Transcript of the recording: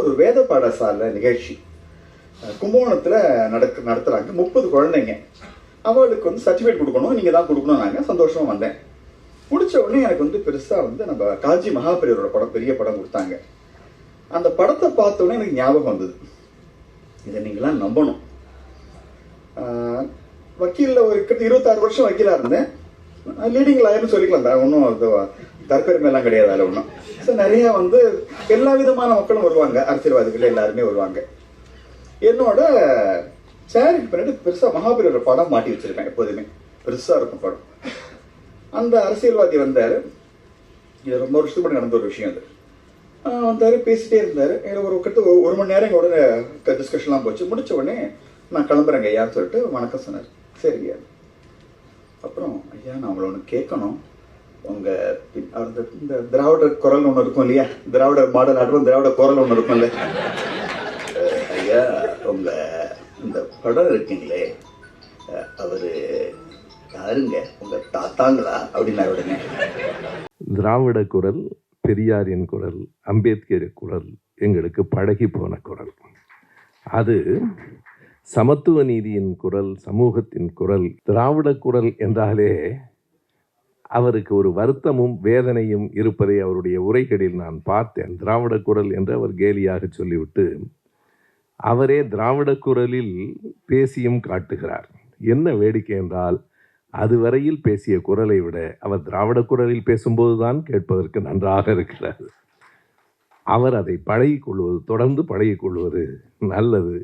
ஒரு வேத பாடசாலை நிகழ்ச்சி. கும்பகோணத்தில் நடக்க நடத்துகிறாங்க முப்பது குழந்தைங்க. அவளுக்கு வந்து சர்டிஃபிகேட் கொடுக்கணும். நீங்கள் தான் கொடுக்கணும் நாங்கள் சந்தோஷமாக வந்தேன். முடிச்ச உடனே எனக்கு வந்து பெருசாக வந்து நம்ம காஜி மகாபெரியரோட படம் பெரிய படம் கொடுத்தாங்க. அந்த படத்தை பார்த்த உடனே எனக்கு ஞாபகம் வந்தது. இதை நீங்களாம் நம்பணும். வக்கீலில் ஒரு கிட்ட இருபத்தாறு வருஷம் வக்கீலாக இருந்தேன். லீடிங் லாயர்னு சொல்லிக்கலாம் ஒன்றும் தற்பெருமையெல்லாம் கிடையாது அதில் ஒன்றும் ஸோ நிறைய வந்து எல்லா விதமான மக்களும் வருவாங்க. அரசியல்வாதிகள் எல்லாருமே வருவாங்க. என்னோட சேருக்கு பின்னாடி பெருசாக மகாபலியோட படம் மாட்டி வச்சிருப்பேன் எப்போதுமே. பெருசாக இருக்கும் படம். அந்த அரசியல்வாதி வந்தார். இது ரொம்ப வருஷத்துக்கு முன்னாடி நடந்த ஒரு விஷயம் அது. வந்தார் பேசிட்டே இருந்தார். எனக்கு ஒரு கிட்ட ஒரு- மணி நேரம் எங்களோட டிஸ்கஷன்லாம் போச்சு. முடிச்ச உடனே நான் கிளம்புறேங்க ஐயான்னு சொல்லிட்டு வணக்கம் சொன்னார். சரி ஐயா அப்புறம் ஐயா நான் உங்களை ஒன்று கேட்கணும். உங்க பின்- இந்த- திராவிட குரல் ஒன்று இருக்கும் இல்லையா? திராவிட மாடல் ஆடுறோம் திராவிட குரல் ஒன்று இருக்கும்ல ஐயா உங்க இந்த படம் இருக்கீங்களே அஹ் அவரு யாருங்க? உங்க தாத்தாங்களா? அப்படின்னா உடனே திராவிட குரல் பெரியாரின் குரல் அம்பேத்கர் குரல் எங்களுக்கு பழகி போன குரல். அது சமத்துவ நீதியின் குரல் சமூகத்தின் குரல் திராவிட குரல் என்றாலே அவருக்கு ஒரு வருத்தமும் வேதனையும் இருப்பதை அவருடைய உரைகளில் நான் பார்த்தேன். திராவிட குரல் என்று அவர் கேலியாக சொல்லிவிட்டு அவரே திராவிட குரலில் பேசியும் காட்டுகிறார். என்ன வேடிக்கை என்றால் அதுவரையில் பேசிய குரலை விட அவர் திராவிட குரலில் பேசும்போது தான் கேட்பதற்கு நன்றாக இருக்கிறார். அவர் அதை பழகிக்கொள்வது தொடர்ந்து பழகிக்கொள்வது நல்லது.